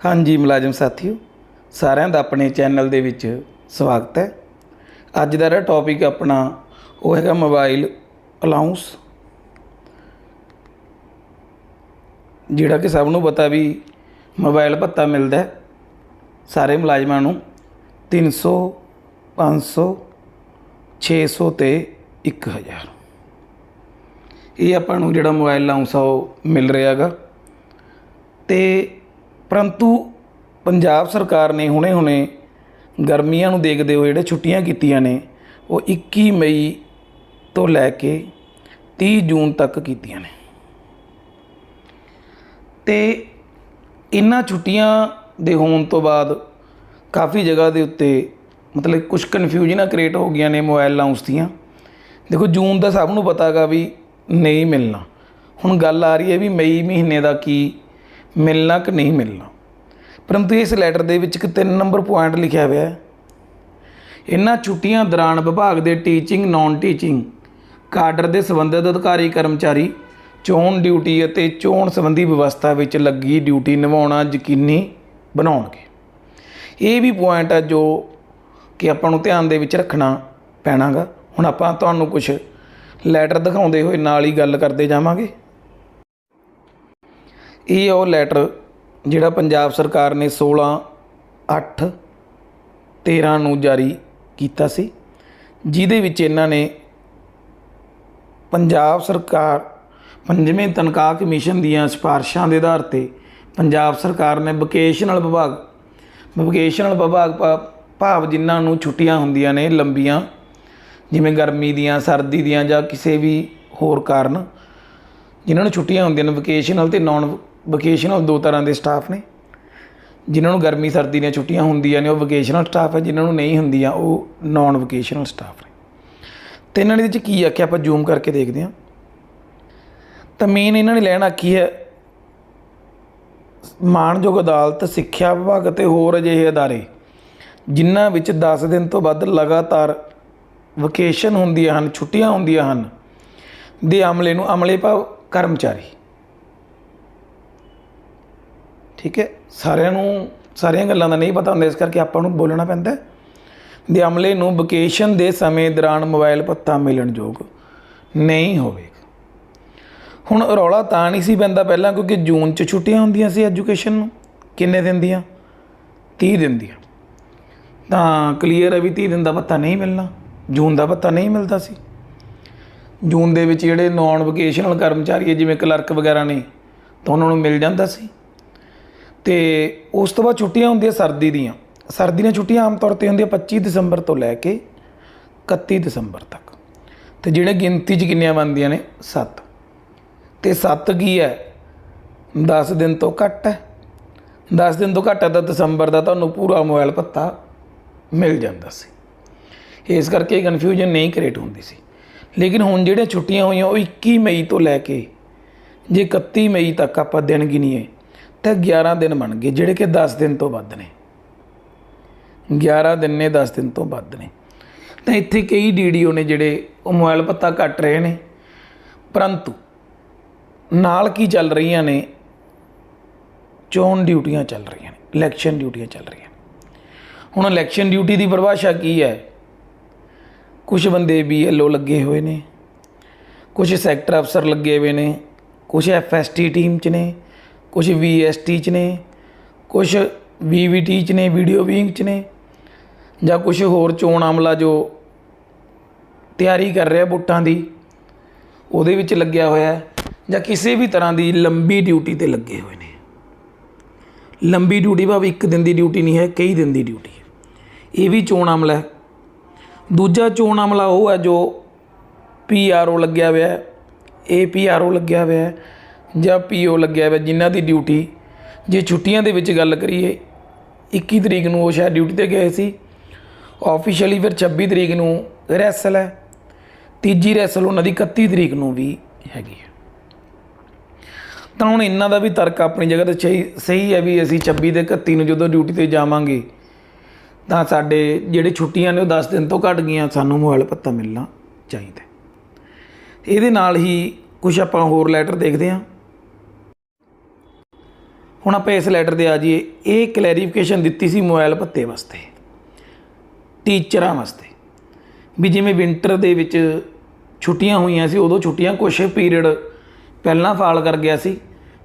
ਹਾਂਜੀ ਮੁਲਾਜ਼ਮ ਸਾਥੀਓ, ਸਾਰਿਆਂ ਦਾ ਆਪਣੇ ਚੈਨਲ ਦੇ ਵਿੱਚ ਸਵਾਗਤ ਹੈ। ਅੱਜ ਦਾ ਜਿਹੜਾ ਟੌਪਿਕ ਆਪਣਾ, ਉਹ ਹੈਗਾ ਮੋਬਾਈਲ ਅਲਾਉਂਸ ਜਿਹੜਾ ਕਿ ਸਭ ਨੂੰ ਪਤਾ ਵੀ ਮੋਬਾਈਲ ਭੱਤਾ ਮਿਲਦਾ ਹੈ। ਸਾਰੇ ਮੁਲਾਜ਼ਮਾਂ ਨੂੰ 300 500 600 ਤੇ 1000 ਇਹ ਆਪਾਂ ਨੂੰ ਜਿਹੜਾ ਮੋਬਾਈਲ ਅਲਾਉਂਸ ਆ, ਉਹ ਮਿਲ ਰਿਹਾ ਹੈਗਾ। ਤੇ ਪਰੰਤੂ ਪੰਜਾਬ ਸਰਕਾਰ ਨੇ ਹੁਣੇ-ਹੁਣੇ ਗਰਮੀਆਂ ਨੂੰ ਦੇਖਦੇ ਹੋਏ ਜਿਹੜੇ ਛੁੱਟੀਆਂ ਕੀਤੀਆਂ ਨੇ, ਉਹ 21 ਮਈ ਤੋਂ ਲੈ ਕੇ 30 ਜੂਨ ਤੱਕ ਕੀਤੀਆਂ ਨੇ। ਤੇ ਇਹਨਾਂ ਛੁੱਟੀਆਂ ਦੇ ਹੋਣ ਤੋਂ ਬਾਅਦ ਕਾਫੀ ਜਗ੍ਹਾ ਦੇ ਉੱਤੇ ਮਤਲਬ ਕੁਝ ਕਨਫਿਊਜ਼ਨਾਂ ਕ੍ਰੀਏਟ ਹੋ ਗਈਆਂ ਨੇ ਮੋਬਾਈਲ ਅਲਾਉਂਸ ਦੀਆਂ। ਦੇਖੋ ਜੂਨ ਦਾ ਸਭ ਨੂੰ ਪਤਾ ਹੈਗਾ ਵੀ ਨਹੀਂ ਮਿਲਣਾ। ਹੁਣ ਗੱਲ ਆ ਰਹੀ ਹੈ ਵੀ ਮਈ ਮਹੀਨੇ ਦਾ ਕੀ ਮਿਲਣਾ ਕਿ ਨਹੀਂ ਮਿਲਣਾ? ਪਰੰਤੂ ਇਸ ਲੈਟਰ ਦੇ ਵਿੱਚ ਇੱਕ ਤਿੰਨ ਨੰਬਰ ਪੁਆਇੰਟ ਲਿਖਿਆ ਹੋਇਆ ਹੈ। ਇਨ੍ਹਾਂ ਛੁੱਟੀਆਂ ਦੌਰਾਨ ਵਿਭਾਗ ਦੇ ਟੀਚਿੰਗ ਨਾਨ ਟੀਚਿੰਗ ਕਾਡਰ ਦੇ ਸੰਬੰਧਿਤ ਅਧਿਕਾਰੀ, ਕਰਮਚਾਰੀ, ਚੋਣ ਡਿਊਟੀ ਅਤੇ ਚੋਣ ਸੰਬੰਧੀ ਵਿਵਸਥਾ ਵਿੱਚ ਲੱਗੀ ਡਿਊਟੀ ਨਿਭਾਉਣਾ ਯਕੀਨੀ ਬਣਾਉਣਗੇ। ਇਹ ਵੀ ਪੁਆਇੰਟ ਆ ਜੋ ਕਿ ਆਪਾਂ ਨੂੰ ਧਿਆਨ ਦੇ ਵਿੱਚ ਰੱਖਣਾ ਪੈਣਾਗਾ। ਹੁਣ ਆਪਾਂ ਤੁਹਾਨੂੰ ਕੁਝ ਲੈਟਰ ਦਿਖਾਉਂਦੇ ਹੋਏ ਨਾਲ ਹੀ ਗੱਲ ਕਰਦੇ ਜਾਵਾਂਗੇ। ਇਹ ਉਹ ਲੈਟਰ ਜਿਹੜਾ ਪੰਜਾਬ ਸਰਕਾਰ ਨੇ 16 8 13 ਨੂੰ ਜਾਰੀ ਕੀਤਾ ਸੀ, ਜਿਹਦੇ ਵਿੱਚ ਇਹਨਾਂ ਨੇ ਪੰਜਾਬ ਸਰਕਾਰ ਪੰਜਵੇਂ ਤਨਖਾਹ ਕਮਿਸ਼ਨ ਦੀਆਂ ਸਿਫਾਰਸ਼ਾਂ ਦੇ ਆਧਾਰ ਤੇ ਪੰਜਾਬ ਸਰਕਾਰ ਨੇ ਵੋਕੇਸ਼ਨਲ ਵਿਭਾਗ ਵੋਕੇਸ਼ਨਲ ਵਿਭਾਗ ਭਾ- ਭਾਵ ਜਿਨ੍ਹਾਂ ਨੂੰ ਛੁੱਟੀਆਂ ਹੁੰਦੀਆਂ ਨੇ ਲੰਬੀਆਂ, ਜਿਵੇਂ ਗਰਮੀ ਦੀਆਂ, ਸਰਦੀ ਦੀਆਂ ਜਾਂ ਕਿਸੇ ਵੀ ਹੋਰ ਕਾਰਨ, ਜਿਨ੍ਹਾਂ ਨੂੰ ਛੁੱਟੀਆਂ ਹੁੰਦੀਆਂ ਨੇ ਵੋਕੇਸ਼ਨਲ ਤੇ ਨਾਨ ਵੋਕੇਸ਼ਨਲ ਦੋ ਤਰ੍ਹਾਂ ਦੇ ਸਟਾਫ ਨੇ। ਜਿਨ੍ਹਾਂ ਨੂੰ ਗਰਮੀ, ਸਰਦੀ ਦੀਆਂ ਛੁੱਟੀਆਂ ਹੁੰਦੀਆਂ ਨੇ, ਉਹ ਵੋਕੇਸ਼ਨਲ ਸਟਾਫ ਹੈ, ਜਿਨ੍ਹਾਂ ਨੂੰ ਨਹੀਂ ਹੁੰਦੀਆਂ, ਉਹ ਨਾਨ ਵੋਕੇਸ਼ਨਲ ਸਟਾਫ ਨੇ। ਤੇ ਇਹਨਾਂ ਦੇ ਵਿੱਚ ਕੀ ਆਖਿਆ? ਆਪਾਂ ਜ਼ੂਮ ਕਰਕੇ ਦੇਖਦੇ ਹਾਂ। ਤਾਂ ਮੇਨ ਇਹਨਾਂ ਨੇ ਲੈਣ ਆਖੀ ਹੈ, ਮਾਣਯੋਗ ਅਦਾਲਤ, ਸਿੱਖਿਆ ਵਿਭਾਗ ਅਤੇ ਹੋਰ ਅਜਿਹੇ ਅਦਾਰੇ, ਜਿਨ੍ਹਾਂ ਵਿੱਚ 10 ਦਿਨ ਤੋਂ ਵੱਧ ਲਗਾਤਾਰ ਵਕੇਸ਼ਨ ਹੁੰਦੀਆਂ ਹਨ, ਛੁੱਟੀਆਂ ਹੁੰਦੀਆਂ ਹਨ, ਦੇ ਅਮਲੇ ਨੂੰ ਅਮਲੇ ਭਾਵ ਕਰਮਚਾਰੀ। ਠੀਕ ਹੈ, ਸਾਰਿਆਂ ਨੂੰ, ਸਾਰੀਆਂ ਗੱਲਾਂ ਦਾ ਨਹੀਂ ਪਤਾ ਹੁੰਦਾ, ਇਸ ਕਰਕੇ ਆਪਾਂ ਨੂੰ ਬੋਲਣਾ ਪੈਂਦਾ ਹੈ। ਦੇ ਅਮਲੇ ਨੂੰ ਵਕੇਸ਼ਨ ਦੇ ਸਮੇਂ ਦੌਰਾਨ ਮੋਬਾਈਲ ਪੱਤਾ ਮਿਲਣ ਯੋਗ ਨਹੀਂ ਹੋਵੇਗਾ। ਹੁਣ ਰੌਲਾ ਤਾਂ ਨਹੀਂ ਸੀ ਪੈਂਦਾ ਪਹਿਲਾਂ, ਕਿਉਂਕਿ ਜੂਨ 'ਚ ਛੁੱਟੀਆਂ ਹੁੰਦੀਆਂ ਸੀ ਐਜੂਕੇਸ਼ਨ ਨੂੰ। ਕਿੰਨੇ ਦਿਨ ਦੀਆਂ? 30 ਦਿਨ ਦੀਆਂ। ਤਾਂ ਕਲੀਅਰ ਹੈ ਵੀ 30 ਦਿਨ ਦਾ ਪੱਤਾ ਨਹੀਂ ਮਿਲਣਾ, ਜੂਨ ਦਾ ਪੱਤਾ ਨਹੀਂ ਮਿਲਦਾ ਸੀ। ਜੂਨ ਦੇ ਵਿੱਚ ਜਿਹੜੇ ਨਾਨ ਵਕੇਸ਼ਨਲ ਕਰਮਚਾਰੀ ਹੈ, ਜਿਵੇਂ ਕਲਰਕ ਵਗੈਰਾ ਨੇ, ਤਾਂ ਉਹਨਾਂ ਨੂੰ ਮਿਲ ਜਾਂਦਾ ਸੀ। ਤੇ ਉਸ ਤੋਂ ਬਾਅਦ ਛੁੱਟੀਆਂ ਹੁੰਦੀਆਂ ਸਰਦੀ ਦੀਆਂ। ਸਰਦੀ ਦੀਆਂ ਛੁੱਟੀਆਂ ਆਮ ਤੌਰ ਤੇ ਹੁੰਦੀਆਂ 25 ਦਸੰਬਰ ਤੋਂ ਲੈ ਕੇ 31 ਦਸੰਬਰ ਤੱਕ। ਤੇ ਜਿਹੜੇ ਗਿਣਤੀ 'ਚ ਕਿੰਨੀਆਂ ਬਣਦੀਆਂ ਨੇ? 7 ਤੇ 7 ਕੀ ਹੈ? 10 ਦਿਨ ਤੋਂ ਘੱਟ ਹੈ। 10 ਦਿਨ ਤੋਂ ਘੱਟ ਹੈ ਤਾਂ ਦਸੰਬਰ ਦਾ ਤੁਹਾਨੂੰ ਪੂਰਾ ਮੋਬਾਈਲ ਪੱਤਾ ਮਿਲ ਜਾਂਦਾ ਸੀ। ਇਸ ਕਰਕੇ ਕਨਫਿਊਜ਼ਨ ਨਹੀਂ ਕ੍ਰੀਏਟ ਹੁੰਦੀ ਸੀ। ਲੇਕਿਨ ਹੁਣ ਜਿਹੜੀਆਂ ਛੁੱਟੀਆਂ ਹੋਈਆਂ ਉਹ 21 ਮਈ ਤੋਂ ਲੈ ਕੇ ਜੇ 31 ਮਈ ਤੱਕ ਆਪਾਂ ਦਿਨ ਗਿਣੀਏ ਤਾਂ 11 ਦਿਨ ਬਣ ਗਏ, ਜਿਹੜੇ ਕਿ 10 ਦਿਨ ਤੋਂ ਵੱਧ ਨੇ। 11 ਦਿਨ ਨੇ 10 ਦਿਨ ਤੋਂ ਵੱਧ ਨੇ। ਤਾਂ ਇੱਥੇ ਕਈ ਡੀਡੀਓ ਨੇ ਜਿਹੜੇ, ਉਹ ਮੋਬਾਈਲ ਪੱਤਾ ਕੱਟ ਰਹੇ ਨੇ। ਪਰੰਤੂ ਨਾਲ ਕੀ ਚੱਲ ਰਹੀਆਂ ਨੇ? ਚੋਣ ਡਿਊਟੀਆਂ ਚੱਲ ਰਹੀਆਂ ਨੇ, ਇਲੈਕਸ਼ਨ ਡਿਊਟੀਆਂ ਚੱਲ ਰਹੀਆਂ ਹੁਣ ਇਲੈਕਸ਼ਨ ਡਿਊਟੀ ਦੀ ਪਰਿਭਾਸ਼ਾ ਕੀ ਹੈ? ਕੁਝ ਬੰਦੇ ਬੀਐਲਓ ਲੱਗੇ ਹੋਏ ਨੇ ਕੁਝ ਸੈਕਟਰ ਅਫਸਰ ਲੱਗੇ ਹੋਏ ਨੇ ਕੁਝ ਐਫਐਸਟੀ ਟੀਮ ਚ ਨੇ ਕੁਝ ਵੀਐਸਟੀ ਚ ਨੇ ਕੁਝ ਵੀਵੀਟੀ ਚ ਨੇ ਵੀਡੀਓ ਵਿੰਗ ਚ ਨੇ, ਜਾਂ ਕੁਝ ਹੋਰ ਚੋਣ ਅਮਲਾ ਜੋ ਤਿਆਰੀ ਕਰ ਰਿਹਾ ਵੋਟਾਂ ਦੀ, ਉਹਦੇ ਵਿੱਚ ਲੱਗਿਆ ਹੋਇਆ ਜਾਂ ਕਿਸੇ ਵੀ ਤਰ੍ਹਾਂ ਦੀ ਲੰਬੀ ਡਿਊਟੀ ਤੇ ਲੱਗੇ ਹੋਏ ਨੇ। ਲੰਬੀ ਡਿਊਟੀ ਭਾਵੇਂ ਇੱਕ ਦਿਨ ਦੀ ਡਿਊਟੀ ਨਹੀਂ ਹੈ, ਕਈ ਦਿਨ ਦੀ ਡਿਊਟੀ ਹੈ। ਇਹ ਵੀ ਚੋਣ ਅਮਲਾ ਹੈ। ਦੂਜਾ ਚੋਣ ਅਮਲਾ ਉਹ ਹੈ ਜੋ ਪੀਆਰਓ ਲੱਗਿਆ ਹੋਇਆ ਹੈ ਏਪੀਆਰਓ ਲੱਗਿਆ ਹੋਇਆ ਹੈ। ਜਾਂ ਪੀਓ ਲੱਗਿਆ ਹੋਇਆ ਜਿਨ੍ਹਾਂ ਦੀ ਡਿਊਟੀ ਜੇ ਛੁੱਟੀਆਂ ਦੇ ਵਿੱਚ ਗੱਲ ਕਰੀਏ 21 ਤਰੀਕ ਨੂੰ ਉਹ ਸ਼ਾਇਦ ਡਿਊਟੀ ਤੇ ਗਏ ਸੀ। ਆਫੀਸ਼ੀਅਲੀ ਫਿਰ 26 ਤਰੀਕ ਨੂੰ ਰੈਸਲ ਹੈ। ਤੀਜੀ ਰੈਸਲ ਉਹਨਾਂ ਦੀ 31 ਤਰੀਕ ਨੂੰ ਵੀ ਹੈਗੀ ਹੈ। ਤਾਂ ਹੁਣ ਇਹਨਾਂ ਦਾ ਵੀ ਤਰਕ ਆਪਣੀ ਜਗ੍ਹਾ ਤੇ ਸਹੀ ਸਹੀ ਹੈ ਵੀ ਅਸੀਂ 26 ਤੇ 31 ਨੂੰ ਜਦੋਂ ਡਿਊਟੀ ਤੇ ਜਾਵਾਂਗੇ, ਤਾਂ ਸਾਡੇ ਜਿਹੜੇ ਛੁੱਟੀਆਂ ਨੇ ਉਹ 10 ਦਿਨ ਤੋਂ ਘਟ ਗਈਆਂ, ਸਾਨੂੰ ਮੋਬਾਈਲ ਪੱਤਾ ਮਿਲਣਾ ਚਾਹੀਦਾ ਇਹਦੇ ਨਾਲ ਹੀ ਕੁਝ ਆਪਾਂ ਹੋਰ ਲੈਟਰ ਦੇਖਦੇ ਹਾਂ। ਹੁਣ ਆਪਾਂ ਇਸ ਲੈਟਰ ਤੇ ਆ ਜਾਈਏ। ਇਹ ਕਲੈਰੀਫਿਕੇਸ਼ਨ ਦਿੱਤੀ ਸੀ ਮੋਬਾਈਲ ਭੱਤੇ ਵਾਸਤੇ, ਟੀਚਰਾਂ ਵਾਸਤੇ, ਵੀ ਜਿਵੇਂ ਵਿੰਟਰ ਦੇ ਵਿੱਚ ਛੁੱਟੀਆਂ ਹੋਈਆਂ ਸੀ, ਉਦੋਂ ਛੁੱਟੀਆਂ ਕੁਛ ਪੀਰੀਅਡ ਪਹਿਲਾਂ ਫਾਲ ਕਰ ਗਿਆ ਸੀ,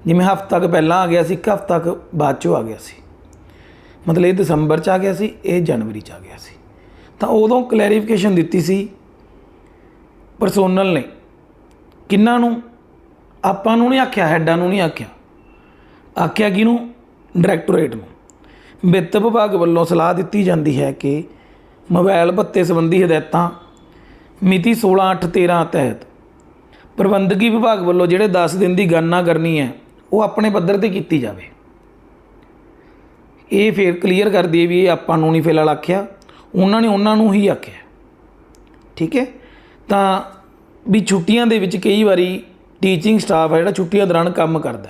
ਜਿਵੇਂ ਹਫ਼ਤਾ ਕੁ ਪਹਿਲਾਂ ਆ ਗਿਆ ਸੀ, ਇੱਕ ਹਫ਼ਤਾ ਕੁ ਬਾਅਦ ਚੋਂ ਆ ਗਿਆ ਸੀ। ਮਤਲਬ ਇਹ ਦਸੰਬਰ ਚ ਆ ਗਿਆ ਸੀ, ਇਹ ਜਨਵਰੀ ਚ ਆ ਗਿਆ ਸੀ। ਤਾਂ ਉਦੋਂ ਕਲੈਰੀਫਿਕੇਸ਼ਨ ਦਿੱਤੀ ਸੀ ਪਰਸੋਨਲ ਨੇ। ਕਿੰਨਾਂ ਨੂੰ? ਆਪਾਂ ਨੂੰ ਨਹੀਂ ਆਖਿਆ ਹੈਡਾਂ ਨੂੰ ਨਹੀਂ ਆਖਿਆ। ਆਖਿਆ ਕਿਹਨੂੰ? ਡਾਇਰੈਕਟੋਰੇਟ ਨੂੰ। ਵਿੱਤ ਵਿਭਾਗ ਵੱਲੋਂ ਸਲਾਹ ਦਿੱਤੀ ਜਾਂਦੀ ਹੈ ਕਿ ਮੋਬਾਈਲ ਭੱਤੇ ਸੰਬੰਧੀ ਹਦਾਇਤਾਂ ਮਿਤੀ 16/8/13 ਤਹਿਤ ਪ੍ਰਬੰਧਕੀ ਵਿਭਾਗ ਵੱਲੋਂ ਜਿਹੜੇ 10 ਦਿਨ ਦੀ ਗਣਨਾ ਕਰਨੀ ਹੈ, ਉਹ ਆਪਣੇ ਪੱਧਰ ਤੇ ਕੀਤੀ ਜਾਵੇ। ਇਹ ਫੇਰ ਕਲੀਅਰ ਕਰ ਦਈਏ ਵੀ ਇਹ ਆਪਾਂ ਨੂੰ ਨਹੀਂ ਫਿਲਹਾਲ ਆਖਿਆ, ਉਹਨਾਂ ਨੇ ਉਹਨਾਂ ਨੂੰ ਹੀ ਆਖਿਆ। ਠੀਕ ਹੈ? ਤਾਂ ਵੀ ਛੁੱਟੀਆਂ ਦੇ ਵਿੱਚ ਕਈ ਵਾਰੀ ਟੀਚਿੰਗ ਸਟਾਫ ਹੈ ਜਿਹੜਾ ਛੁੱਟੀਆਂ ਦੌਰਾਨ ਕੰਮ ਕਰਦਾ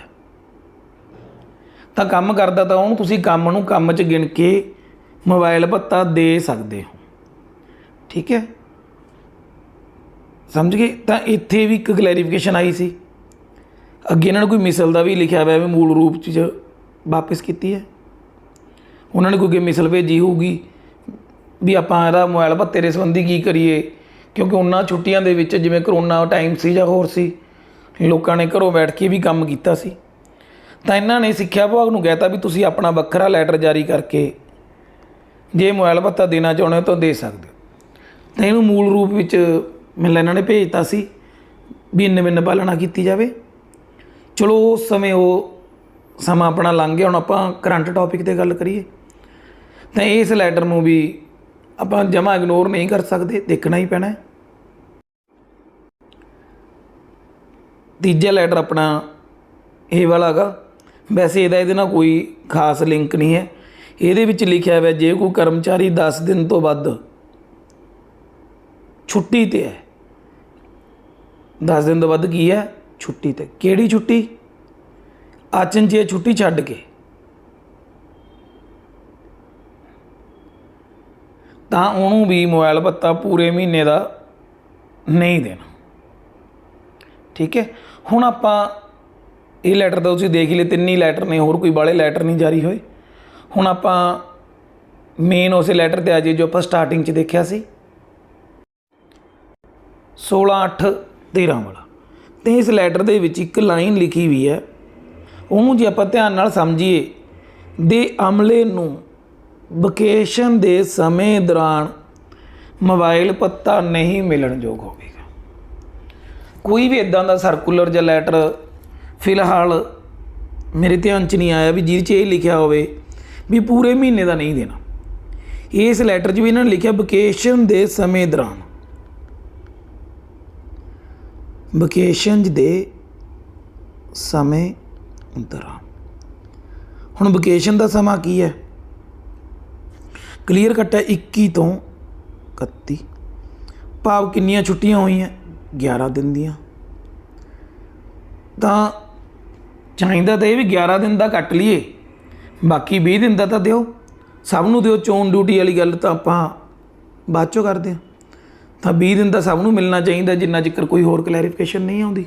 ਤਾਂ ਕੰਮ ਕਰਦਾ ਤਾਂ ਉਹਨੂੰ ਤੁਸੀਂ ਕੰਮ ਨੂੰ ਕੰਮ 'ਚ ਗਿਣ ਕੇ ਮੋਬਾਈਲ ਭੱਤਾ ਦੇ ਸਕਦੇ ਹੋ। ਠੀਕ ਹੈ? ਸਮਝ ਗਏ? ਤਾਂ ਇੱਥੇ ਵੀ ਇੱਕ ਕਲੈਰੀਫਿਕੇਸ਼ਨ ਆਈ ਸੀ। ਅੱਗੇ ਇਹਨਾਂ ਨੇ ਕੋਈ ਮਿਸਲ ਦਾ ਵੀ ਲਿਖਿਆ ਹੋਇਆ ਵੀ ਮੂਲ ਰੂਪ 'ਚ ਵਾਪਸ ਕੀਤੀ ਹੈ। ਉਹਨਾਂ ਨੇ ਕੋਈ ਮਿਸਲ ਭੇਜੀ ਹੋਊਗੀ ਵੀ ਆਪਾਂ ਇਹਦਾ ਮੋਬਾਈਲ ਭੱਤੇ ਦੇ ਸੰਬੰਧੀ ਕੀ ਕਰੀਏ? ਕਿਉਂਕਿ ਉਹਨਾਂ ਛੁੱਟੀਆਂ ਦੇ ਵਿੱਚ ਜਿਵੇਂ ਕਰੋਨਾ ਟਾਈਮ ਸੀ ਜਾਂ ਹੋਰ ਸੀ, ਲੋਕਾਂ ਨੇ ਘਰੋਂ ਬੈਠ ਕੇ ਵੀ ਕੰਮ ਕੀਤਾ ਸੀ। ਤਾਂ ਇਹਨਾਂ ਨੇ ਸਿੱਖਿਆ ਵਿਭਾਗ ਨੂੰ ਕਹਿਤਾ ਵੀ ਤੁਸੀਂ ਆਪਣਾ ਵੱਖਰਾ ਲੈਟਰ ਜਾਰੀ ਕਰਕੇ ਜੇ ਮੋਬਾਈਲ ਭੱਤਾ ਦੇਣਾ ਚਾਹੁੰਦੇ ਹੋ ਤਾਂ ਦੇ ਸਕਦੇ ਹੋ। ਤਾਂ ਇਹਨੂੰ ਮੂਲ ਰੂਪ ਵਿੱਚ ਮੈਨੂੰ ਇਹਨਾਂ ਨੇ ਭੇਜਤਾ ਸੀ ਵੀ ਇੰਨੇ ਬਿੰਨ ਪਾਲਣਾ ਕੀਤੀ ਜਾਵੇ। ਚਲੋ ਉਸ ਸਮੇਂ ਉਹ ਸਮਾਂ ਆਪਣਾ ਲੰਘ ਗਿਆ, ਹੁਣ ਆਪਾਂ ਕਰੰਟ ਟੌਪਿਕ ਤੇ ਗੱਲ ਕਰੀਏ। ਤਾਂ ਇਸ ਲੈਟਰ ਨੂੰ ਵੀ ਆਪਾਂ ਜਮਾ ਇਗਨੋਰ ਨਹੀਂ ਕਰ ਸਕਦੇ, ਦੇਖਣਾ ਹੀ ਪੈਣਾ ਤੀਜਾ ਲੈਟਰ ਆਪਣਾ ਇਹ ਵਾਲਾ ਹੈਗਾ। ਵੈਸੇ ਇਹਦਾ ਇਹਦੇ ਨਾਲ ਕੋਈ ਖਾਸ ਲਿੰਕ ਨਹੀਂ ਹੈ। ਇਹਦੇ ਵਿੱਚ ਲਿਖਿਆ ਹੋਇਆ, ਜੇ ਕੋਈ ਕਰਮਚਾਰੀ 10 ਦਿਨ ਤੋਂ ਵੱਧ ਛੁੱਟੀ ਤੇ ਹੈ 10 ਦਿਨ ਤੋਂ ਵੱਧ ਕੀ ਹੈ? ਛੁੱਟੀ ਤੇ। ਕਿਹੜੀ ਛੁੱਟੀ? ਅਚਨਚੇਤ ਛੁੱਟੀ ਛੱਡ ਕੇ। ਤਾਂ ਉਹਨੂੰ ਵੀ ਮੋਬਾਈਲ ਭੱਤਾ ਪੂਰੇ ਮਹੀਨੇ ਦਾ ਨਹੀਂ ਦੇਣਾ। ਠੀਕ ਹੈ? ਹੁਣ ਆਪਾਂ ਇਹ ਲੈਟਰ ਤਾਂ ਤੁਸੀਂ ਦੇਖ ਹੀ ਲਏ, ਤਿੰਨ ਹੀ ਲੈਟਰ ਨੇ, ਹੋਰ ਕੋਈ ਬਾਲੇ ਲੈਟਰ ਨਹੀਂ ਜਾਰੀ ਹੋਏ। ਹੁਣ ਆਪਾਂ ਮੇਨ ਉਸੇ ਲੈਟਰ ਤੇ ਆ ਜੀ ਜੋ ਆਪਾਂ ਸਟਾਰਟਿੰਗ 'ਚ ਦੇਖਿਆ ਸੀ। 16 8 13 ਵਾਲਾ। ਤੇ ਇਸ ਲੈਟਰ ਦੇ ਵਿੱਚ ਇੱਕ ਲਾਈਨ ਲਿਖੀ ਵੀ ਹੈ। ਉਹਨੂੰ ਜੇ ਆਪਾਂ ਧਿਆਨ ਨਾਲ ਸਮਝੀਏ, ਦੇ ਅਮਲੇ ਨੂੰ ਵਕੇਸ਼ਨ ਦੇ ਸਮੇਂ ਦੌਰਾਨ ਮੋਬਾਈਲ ਪੱਤਾ ਨਹੀਂ ਮਿਲਣ ਯੋਗ ਹੋਵੇਗਾ। ਕੋਈ ਵੀ ਇਦਾਂ ਦਾ ਸਰਕੂਲਰ ਜਾਂ ਲੈਟਰ ਫਿਲਹਾਲ ਮੇਰੇ ਧਿਆਨ 'ਚ ਨਹੀਂ ਆਇਆ ਵੀ ਜਿਹਦੇ 'ਚ ਇਹ ਲਿਖਿਆ ਹੋਵੇ ਵੀ ਪੂਰੇ ਮਹੀਨੇ ਦਾ ਨਹੀਂ ਦੇਣਾ। ਇਸ ਲੈਟਰ 'ਚ ਵੀ ਇਹਨਾਂ ਨੇ ਲਿਖਿਆ ਵਕੇਸ਼ਨ ਦੇ ਸਮੇਂ ਦੌਰਾਨ। ਵਕੇਸ਼ਨ ਦੇ ਸਮੇਂ ਦੌਰਾਨ। ਹੁਣ ਵਕੇਸ਼ਨ ਦਾ ਸਮਾਂ ਕੀ ਹੈ? ਕਲੀਅਰ ਕੱਟ ਹੈ 21 ਤੋਂ 31 ਭਾਵ ਕਿੰਨੀਆਂ ਛੁੱਟੀਆਂ ਹੋਈਆਂ? 11 ਦਿਨ ਦੀਆਂ। ਤਾਂ ਚਾਹੀਦਾ ਤਾਂ ਇਹ ਵੀ 11 ਦਿਨ ਦਾ ਕੱਟ ਲਈਏ। ਬਾਕੀ 20 ਦਿਨ ਦਾ ਤਾਂ ਦਿਓ। ਸਭ ਨੂੰ ਦਿਓ, ਚੋਣ ਡਿਊਟੀ ਵਾਲੀ ਗੱਲ ਤਾਂ ਆਪਾਂ ਬਾਅਦ ਚੋਂ ਕਰਦੇ ਹਾਂ। ਤਾਂ 20 ਦਿਨ ਤਾਂ ਸਭ ਨੂੰ ਮਿਲਣਾ ਚਾਹੀਦਾ, ਜਿੰਨਾ ਚਿਰ ਕੋਈ ਹੋਰ ਕਲੈਰੀਫਿਕੇਸ਼ਨ ਨਹੀਂ ਆਉਂਦੀ।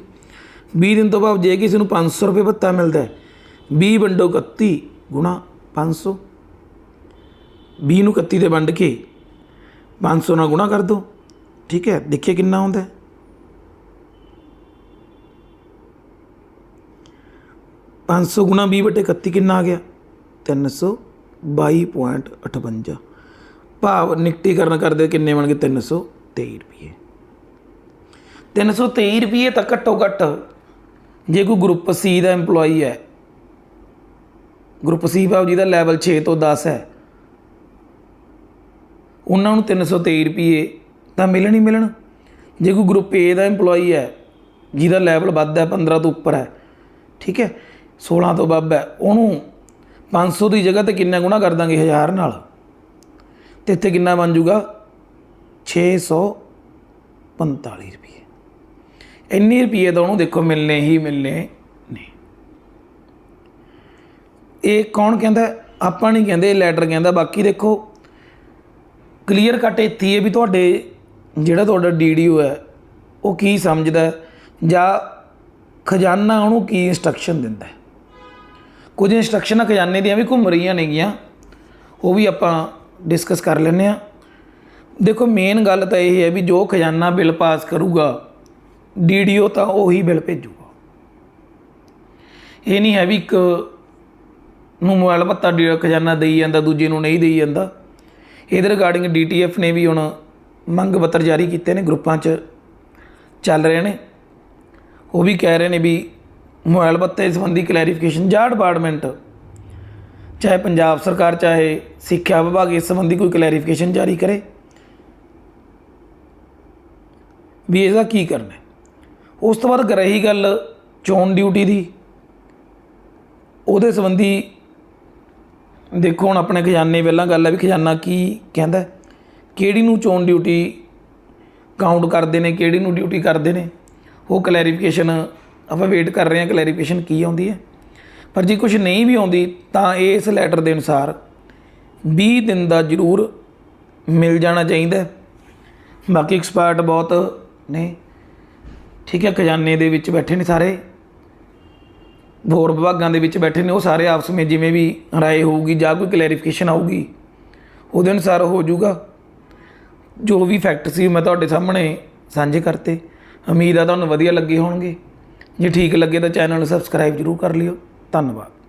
20 ਦਿਨ ਤੋਂ ਬਾਅਦ ਜੇ ਕਿਸੇ ਨੂੰ 500 ਰੁਪਏ ਭੱਤਾ ਮਿਲਦਾ ਹੈ 20 ਵੰਡੋ 31 ਗੁਣਾ 500 20 ਨੂੰ 31 ਤੇ ਵੰਡ ਕੇ 500 ਨਾਲ ਗੁਣਾ ਕਰ ਦਿਓ ਠੀਕ ਹੈ, ਦੇਖੀਏ ਕਿੰਨਾ ਆਉਂਦਾ 500 ਗੁਣਾ 20 ਵਟੇ 31 ਕਿੰਨਾ ਆ ਗਿਆ? 322.58 ਭਾਵ ਨਿਕਟੀਕਰਨ ਕਰਦੇ ਕਿੰਨੇ ਬਣ ਗਏ? 323 ਰੁਪਏ। 323 ਰੁਪਏ ਤਾਂ ਘੱਟੋ ਘੱਟ ਜੇ ਕੋਈ ਗਰੁੱਪ ਸੀ ਦਾ EMPLOYE ਹੈ, ਗਰੁੱਪ ਸੀ ਭਾਵ ਜਿਹਦਾ ਲੈਵਲ 6 ਤੋਂ 10 ਹੈ, ਉਹਨਾਂ ਨੂੰ 323 ਰੁਪਏ ਤਾਂ ਮਿਲਣ ਹੀ ਮਿਲਣ। ਜੇ ਕੋਈ ਗਰੁੱਪ A ਦਾ EMPLOYE ਹੈ, ਜਿਹਦਾ ਲੈਵਲ ਵੱਧ ਹੈ 15 ਤੋਂ ਉੱਪਰ ਹੈ, ਠੀਕ ਹੈ 16 ਤੋਂ ਵੱਧ ਹੈ। ਉਹਨੂੰ 500 ਦੀ ਜਗ੍ਹਾ ਤੇ ਕਿੰਨਾ ਗੁਣਾ ਕਰ ਦਾਂਗੇ 1000 ਨਾਲ? ਤੇ ਇੱਥੇ ਕਿੰਨਾ ਬਣ ਜਾਊਗਾ? 645 ਰੁਪਏ। ਇੰਨੇ ਰੁਪਏ ਤਾਂ ਉਹਨੂੰ ਦੇਖੋ ਮਿਲਨੇ ਹੀ ਮਿਲਨੇ ਨੇ। ਇਹ ਕੌਣ ਕਹਿੰਦਾ? ਆਪਾਂ ਨਹੀਂ ਕਹਿੰਦੇ, ਇਹ ਲੈਟਰ ਕਹਿੰਦਾ। ਬਾਕੀ ਦੇਖੋ ਕਲੀਅਰ ਕੱਟ ਇੱਥੇ ਹੈ ਵੀ ਤੁਹਾਡੇ, ਜਿਹੜਾ ਤੁਹਾਡਾ ਡੀਡੀਓ ਹੈ, ਉਹ ਕੀ ਸਮਝਦਾ ਜਾਂ ਖਜ਼ਾਨਾ ਉਹਨੂੰ ਕੀ ਇਨਸਟਰਕਸ਼ਨ ਦਿੰਦਾ ਹੈ? ਕੁਝ ਇੰਸਟਰਕਸ਼ਨਾਂ ਖਜ਼ਾਨੇ ਦੀਆਂ ਵੀ ਘੁੰਮ ਰਹੀਆਂ ਨੇਗੀਆਂ। ਉਹ ਵੀ ਆਪਾਂ ਡਿਸਕਸ ਕਰ ਲੈਂਦੇ ਆ ਦੇਖੋ ਮੇਨ ਗੱਲ ਤਾਂ ਇਹ ਹੈ ਵੀ ਜੋ ਖਜ਼ਾਨਾ ਬਿੱਲ ਪਾਸ ਕਰੂਗਾ ਡੀਡੀਓ ਤਾਂ ਉਹੀ ਬਿੱਲ ਭੇਜੂਗਾ। ਇਹ ਨਹੀਂ ਹੈ ਵੀ ਇੱਕ ਨੂੰ ਮੋਬਾਈਲ ਭੱਤਾ ਡੀ- ਖਜ਼ਾਨਾ ਦੇਈ ਜਾਂਦਾ, ਦੂਜੇ ਨੂੰ ਨਹੀਂ ਦੇਈ ਜਾਂਦਾ। ਇਹਦੇ ਰਿਗਾਰਡਿੰਗ ਡੀਟੀਐਫ ਨੇ ਵੀ ਹੁਣ ਮੰਗ ਪੱਤਰ ਜਾਰੀ ਕੀਤੇ ਨੇ, ਗਰੁੱਪਾਂ 'ਚ ਚੱਲ ਰਹੇ ਨੇ। ਉਹ ਵੀ ਕਹਿ ਰਹੇ ਨੇ ਵੀ ਮੋਬਾਈਲ ਭੱਤੇ ਸੰਬੰਧੀ ਕਲੈਰੀਫਿਕੇਸ਼ਨ ਜਾਂ ਡਿਪਾਰਟਮੈਂਟ ਚਾਹੇ ਪੰਜਾਬ ਸਰਕਾਰ, ਚਾਹੇ ਸਿੱਖਿਆ ਵਿਭਾਗ, ਇਸ ਸੰਬੰਧੀ ਕੋਈ ਕਲੈਰੀਫਿਕੇਸ਼ਨ ਜਾਰੀ ਕਰੇ। ਵੀ ਇਹਦਾ ਕੀ ਕਰਨਾ ਉਸ ਤੋਂ ਬਾਅਦ ਰਹੀ ਗੱਲ ਚੋਣ ਡਿਊਟੀ ਦੀ। ਉਹਦੇ ਸੰਬੰਧੀ ਦੇਖੋ ਹੁਣ ਆਪਣੇ ਖਜ਼ਾਨੇ ਪਹਿਲਾਂ ਗੱਲ ਹੈ ਵੀ ਖਜ਼ਾਨਾ ਕੀ ਕਹਿੰਦਾ ਕਿਹੜੀ ਨੂੰ ਚੋਣ ਡਿਊਟੀ ਕਾਊਂਟ ਕਰਦੇ ਨੇ, ਕਿਹੜੀ ਨੂੰ ਡਿਊਟੀ ਕਰਦੇ ਨੇ? ਉਹ ਕਲੈਰੀਫਿਕੇਸ਼ਨ ਆਪਾਂ ਵੇਟ ਕਰ ਰਹੇ ਹਾਂ ਕਲੈਰੀਫਿਕੇਸ਼ਨ ਕੀ ਆਉਂਦੀ ਹੈ। ਪਰ ਜੇ ਕੁਝ ਨਹੀਂ ਵੀ ਆਉਂਦੀ, ਤਾਂ ਇਸ ਲੈਟਰ ਦੇ ਅਨੁਸਾਰ 20 ਦਿਨ ਦਾ ਜ਼ਰੂਰ ਮਿਲ ਜਾਣਾ ਚਾਹੀਦਾ ਬਾਕੀ ਐਕਸਪਰਟ ਬਹੁਤ ਨੇ। ਠੀਕ ਹੈ, ਖਜ਼ਾਨੇ ਦੇ ਵਿੱਚ ਬੈਠੇ ਨੇ ਸਾਰੇ। ਹੋਰ ਵਿਭਾਗਾਂ ਦੇ ਵਿੱਚ ਬੈਠੇ ਨੇ, ਉਹ ਸਾਰੇ ਆਪਸ ਵਿੱਚ ਜਿਵੇਂ ਵੀ ਰਾਏ ਹੋਊਗੀ ਜਾਂ ਕੋਈ ਕਲੈਰੀਫਿਕੇਸ਼ਨ ਆਊਗੀ, ਉਹਦੇ ਅਨੁਸਾਰ ਹੋ ਜਾਊਗਾ। ਜੋ ਵੀ ਫੈਕਟ ਸੀ ਮੈਂ ਤੁਹਾਡੇ ਸਾਹਮਣੇ ਸਾਂਝੇ ਕਰਤੇ। ਉਮੀਦ ਆ ਤੁਹਾਨੂੰ ਵਧੀਆ ਲੱਗੇ ਹੋਣਗੇ। ਜੇ ਠੀਕ ਲੱਗੇ ਤਾਂ ਚੈਨਲ ਨੂੰ ਸਬਸਕ੍ਰਾਈਬ ਜ਼ਰੂਰ ਕਰ ਲਿਓ। ਧੰਨਵਾਦ।